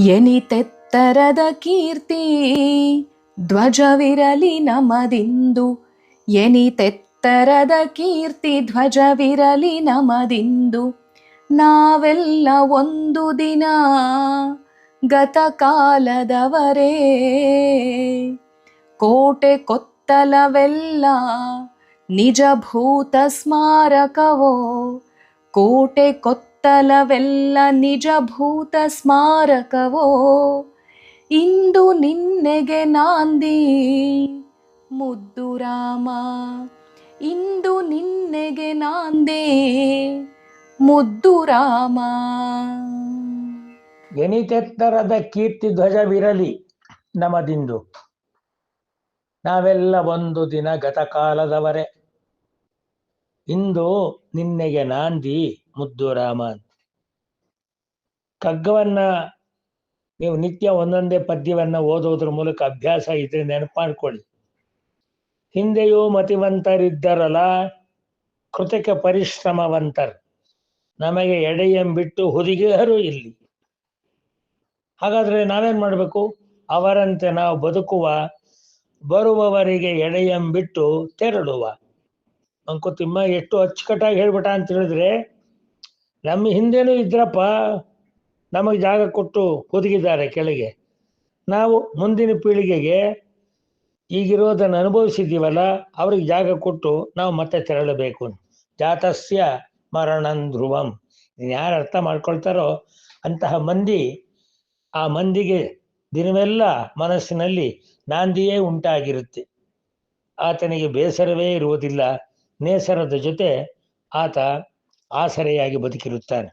ಎನಿತೆತ್ತರದ ಕೀರ್ತಿ, ಧ್ವಜವಿರಲಿ ನಮದಿಂದು. ಎನಿತೆತ್ತರದ ಕೀರ್ತಿ, ಧ್ವಜವಿರಲಿ ನಮದಿಂದು. ನಾವೆಲ್ಲ ಒಂದು ದಿನ ಗತಕಾಲದವರೇ. ಕೋಟೆ ಕೊತ್ತಲವೆಲ್ಲ ನಿಜಭೂತ ಸ್ಮಾರಕವೋ? ಕೋಟೆ ಕೊತ್ತಲವೆಲ್ಲ ನಿಜಭೂತ ಸ್ಮಾರಕವೋ? ಇಂದು ನಿನ್ನೆಗೆ ನಾಂದಿ, ಮುದ್ದು ರಾಮ, ಇಂದು ನಿನ್ನೆಗೆ ನಾಂದಿ, ಮುದ್ದು ರಾಮ. ಎನಿತೆತ್ತರದ ಕೀರ್ತಿ ಧ್ವಜವಿರಲಿ ನಮದಿಂದು. ನಾವೆಲ್ಲ ಒಂದು ದಿನ ಗತಕಾಲದವರೇ. ಇಂದು ನಿನ್ನೆಗೆ ನಾಂದಿ ಮುದ್ದು ರಾಮ ಕಗ್ಗವನ್ನ ನೀವು ನಿತ್ಯ ಒಂದೊಂದೇ ಪದ್ಯವನ್ನ ಓದೋದ್ರ ಮೂಲಕ ಅಭ್ಯಾಸ ಇದ್ರೆ ನೆನಪು ಮಾಡ್ಕೊಳ್ಳಿ. ಹಿಂದೆಯೂ ಮತಿವಂತರಿದ್ದರಲ್ಲ, ಕೃತಕ ಪರಿಶ್ರಮವಂತರ್. ನಮಗೆ ಎಡೆಯಂಬಿಟ್ಟು ಹುದಿಗೆಯರು ಇಲ್ಲಿ. ಹಾಗಾದ್ರೆ ನಾವೇನ್ ಮಾಡ್ಬೇಕು? ಅವರಂತೆ ನಾವು ಬದುಕುವ, ಬರುವವರಿಗೆ ಎಡೆಯಂಬಿಟ್ಟು ತೆರಳುವ. ಮಂಕುತಿಮ್ಮ ಎಷ್ಟು ಅಚ್ಚುಕಟ್ಟಾಗಿ ಹೇಳ್ಬಿಟ್ಟ ಅಂತ ಹೇಳಿದ್ರೆ ನಮ್ಮ ಹಿಂದೆನೂ ಇದ್ರಪ್ಪ, ನಮಗೆ ಜಾಗ ಕೊಟ್ಟು ಹುದುಗಿದ್ದಾರೆ ಕೆಳಗೆ. ನಾವು ಮುಂದಿನ ಪೀಳಿಗೆಗೆ ಈಗಿರೋದನ್ನು ಅನುಭವಿಸಿದ್ದೀವಲ್ಲ, ಅವ್ರಿಗೆ ಜಾಗ ಕೊಟ್ಟು ನಾವು ಮತ್ತೆ ತೆರಳಬೇಕು ಜಾತಸ್ಯ ಮರಣಂ ಧ್ರುವಂ. ಯಾರು ಅರ್ಥ ಮಾಡ್ಕೊಳ್ತಾರೋ ಅಂತಹ ಮಂದಿ, ಆ ಮಂದಿಗೆ ದಿನವೆಲ್ಲ ಮನಸ್ಸಿನಲ್ಲಿ ನಾಂದಿಯೇ ಉಂಟಾಗಿರುತ್ತೆ. ಆತನಿಗೆ ಬೇಸರವೇ ಇರುವುದಿಲ್ಲ. ನೇಸರದ ಜೊತೆ ಆತ ಆಸರೆಯಾಗಿ ಬದುಕಿರುತ್ತಾನೆ.